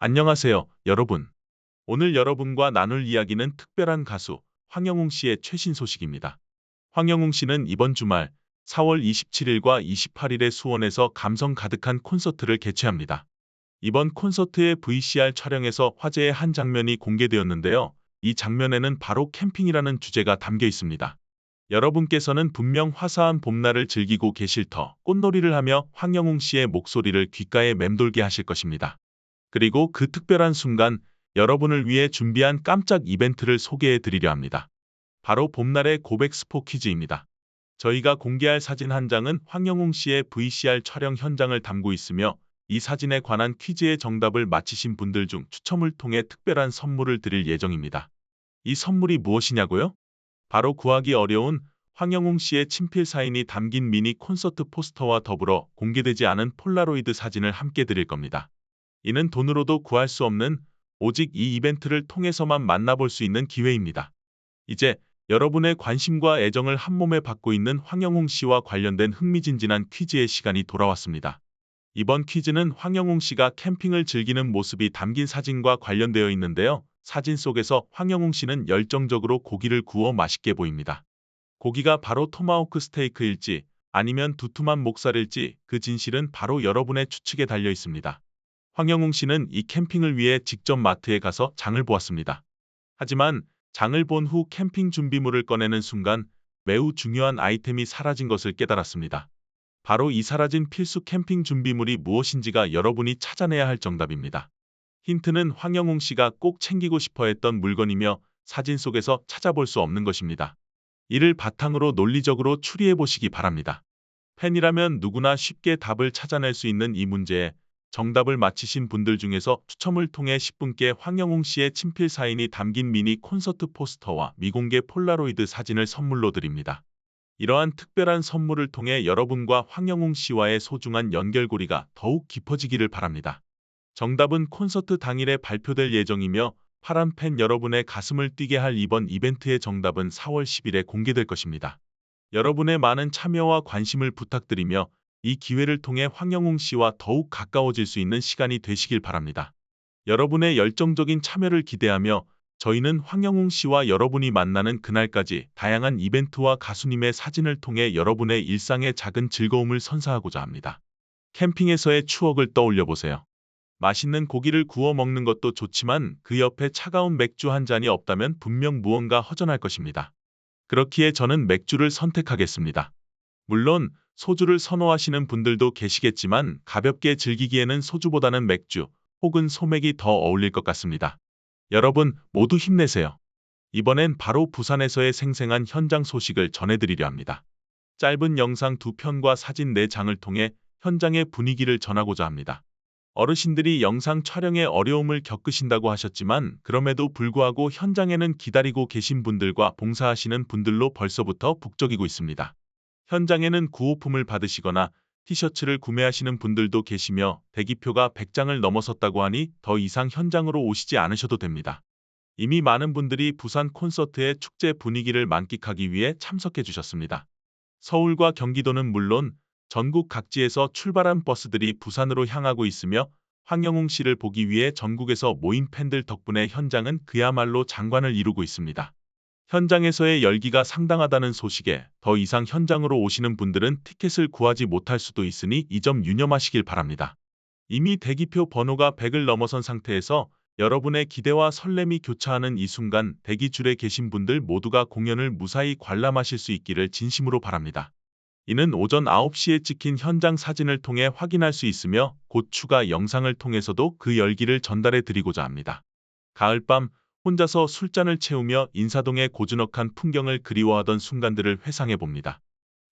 안녕하세요, 여러분. 오늘 여러분과 나눌 이야기는 특별한 가수 황영웅 씨의 최신 소식입니다. 황영웅 씨는 이번 주말 4월 27일과 28일에 수원에서 감성 가득한 콘서트를 개최합니다. 이번 콘서트의 VCR 촬영에서 화제의 한 장면이 공개되었는데요. 이 장면에는 바로 캠핑이라는 주제가 담겨 있습니다. 여러분께서는 분명 화사한 봄날을 즐기고 계실 터 꽃놀이를 하며 황영웅 씨의 목소리를 귓가에 맴돌게 하실 것입니다. 그리고 그 특별한 순간 여러분을 위해 준비한 깜짝 이벤트를 소개해 드리려 합니다. 바로 봄날의 고백 스포 퀴즈입니다. 저희가 공개할 사진 한 장은 황영웅 씨의 VCR 촬영 현장을 담고 있으며 이 사진에 관한 퀴즈의 정답을 맞히신 분들 중 추첨을 통해 특별한 선물을 드릴 예정입니다. 이 선물이 무엇이냐고요? 바로 구하기 어려운 황영웅 씨의 친필 사인이 담긴 미니 콘서트 포스터와 더불어 공개되지 않은 폴라로이드 사진을 함께 드릴 겁니다. 이는 돈으로도 구할 수 없는 오직 이 이벤트를 통해서만 만나볼 수 있는 기회입니다. 이제 여러분의 관심과 애정을 한몸에 받고 있는 황영웅 씨와 관련된 흥미진진한 퀴즈의 시간이 돌아왔습니다. 이번 퀴즈는 황영웅 씨가 캠핑을 즐기는 모습이 담긴 사진과 관련되어 있는데요. 사진 속에서 황영웅 씨는 열정적으로 고기를 구워 맛있게 보입니다. 고기가 바로 토마호크 스테이크일지 아니면 두툼한 목살일지 그 진실은 바로 여러분의 추측에 달려 있습니다. 황영웅 씨는 이 캠핑을 위해 직접 마트에 가서 장을 보았습니다. 하지만 장을 본 후 캠핑 준비물을 꺼내는 순간 매우 중요한 아이템이 사라진 것을 깨달았습니다. 바로 이 사라진 필수 캠핑 준비물이 무엇인지가 여러분이 찾아내야 할 정답입니다. 힌트는 황영웅 씨가 꼭 챙기고 싶어 했던 물건이며 사진 속에서 찾아볼 수 없는 것입니다. 이를 바탕으로 논리적으로 추리해 보시기 바랍니다. 팬이라면 누구나 쉽게 답을 찾아낼 수 있는 이 문제에 정답을 맞히신 분들 중에서 추첨을 통해 10분께 황영웅 씨의 친필 사인이 담긴 미니 콘서트 포스터와 미공개 폴라로이드 사진을 선물로 드립니다. 이러한 특별한 선물을 통해 여러분과 황영웅 씨와의 소중한 연결고리가 더욱 깊어지기를 바랍니다. 정답은 콘서트 당일에 발표될 예정이며 파란 팬 여러분의 가슴을 뛰게 할 이번 이벤트의 정답은 4월 10일에 공개될 것입니다. 여러분의 많은 참여와 관심을 부탁드리며 이 기회를 통해 황영웅 씨와 더욱 가까워질 수 있는 시간이 되시길 바랍니다. 여러분의 열정적인 참여를 기대하며 저희는 황영웅 씨와 여러분이 만나는 그날까지 다양한 이벤트와 가수님의 사진을 통해 여러분의 일상의 작은 즐거움을 선사하고자 합니다. 캠핑에서의 추억을 떠올려 보세요. 맛있는 고기를 구워 먹는 것도 좋지만 그 옆에 차가운 맥주 한 잔이 없다면 분명 무언가 허전할 것입니다. 그렇기에 저는 맥주를 선택하겠습니다. 물론 소주를 선호하시는 분들도 계시겠지만 가볍게 즐기기에는 소주보다는 맥주 혹은 소맥이 더 어울릴 것 같습니다. 여러분 모두 힘내세요. 이번엔 바로 부산에서의 생생한 현장 소식을 전해드리려 합니다. 짧은 영상 두 편과 사진 네 장을 통해 현장의 분위기를 전하고자 합니다. 어르신들이 영상 촬영에 어려움을 겪으신다고 하셨지만 그럼에도 불구하고 현장에는 기다리고 계신 분들과 봉사하시는 분들로 벌써부터 북적이고 있습니다. 현장에는 구호품을 받으시거나 티셔츠를 구매하시는 분들도 계시며 대기표가 100장을 넘어섰다고 하니 더 이상 현장으로 오시지 않으셔도 됩니다. 이미 많은 분들이 부산 콘서트의 축제 분위기를 만끽하기 위해 참석해 주셨습니다. 서울과 경기도는 물론 전국 각지에서 출발한 버스들이 부산으로 향하고 있으며 황영웅 씨를 보기 위해 전국에서 모인 팬들 덕분에 현장은 그야말로 장관을 이루고 있습니다. 현장에서의 열기가 상당하다는 소식에 더 이상 현장으로 오시는 분들은 티켓을 구하지 못할 수도 있으니 이 점 유념하시길 바랍니다. 이미 대기표 번호가 100을 넘어선 상태에서 여러분의 기대와 설렘이 교차하는 이 순간 대기줄에 계신 분들 모두가 공연을 무사히 관람하실 수 있기를 진심으로 바랍니다. 이는 오전 9시에 찍힌 현장 사진을 통해 확인할 수 있으며 곧 추가 영상을 통해서도 그 열기를 전달해 드리고자 합니다. 가을밤 혼자서 술잔을 채우며 인사동의 고즈넉한 풍경을 그리워하던 순간들을 회상해 봅니다.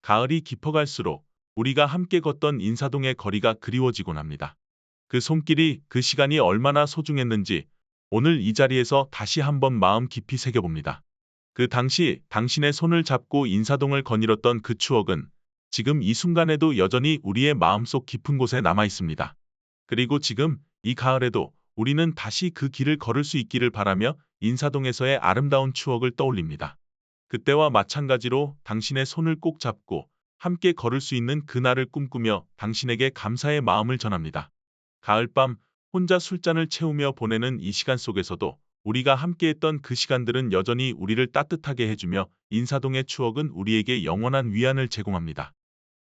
가을이 깊어갈수록 우리가 함께 걷던 인사동의 거리가 그리워지곤 합니다. 그 손길이 그 시간이 얼마나 소중했는지 오늘 이 자리에서 다시 한번 마음 깊이 새겨봅니다. 그 당시 당신의 손을 잡고 인사동을 거닐었던 그 추억은 지금 이 순간에도 여전히 우리의 마음속 깊은 곳에 남아 있습니다. 그리고 지금 이 가을에도 우리는 다시 그 길을 걸을 수 있기를 바라며 인사동에서의 아름다운 추억을 떠올립니다. 그때와 마찬가지로 당신의 손을 꼭 잡고 함께 걸을 수 있는 그날을 꿈꾸며 당신에게 감사의 마음을 전합니다. 가을밤 혼자 술잔을 채우며 보내는 이 시간 속에서도 우리가 함께했던 그 시간들은 여전히 우리를 따뜻하게 해주며 인사동의 추억은 우리에게 영원한 위안을 제공합니다.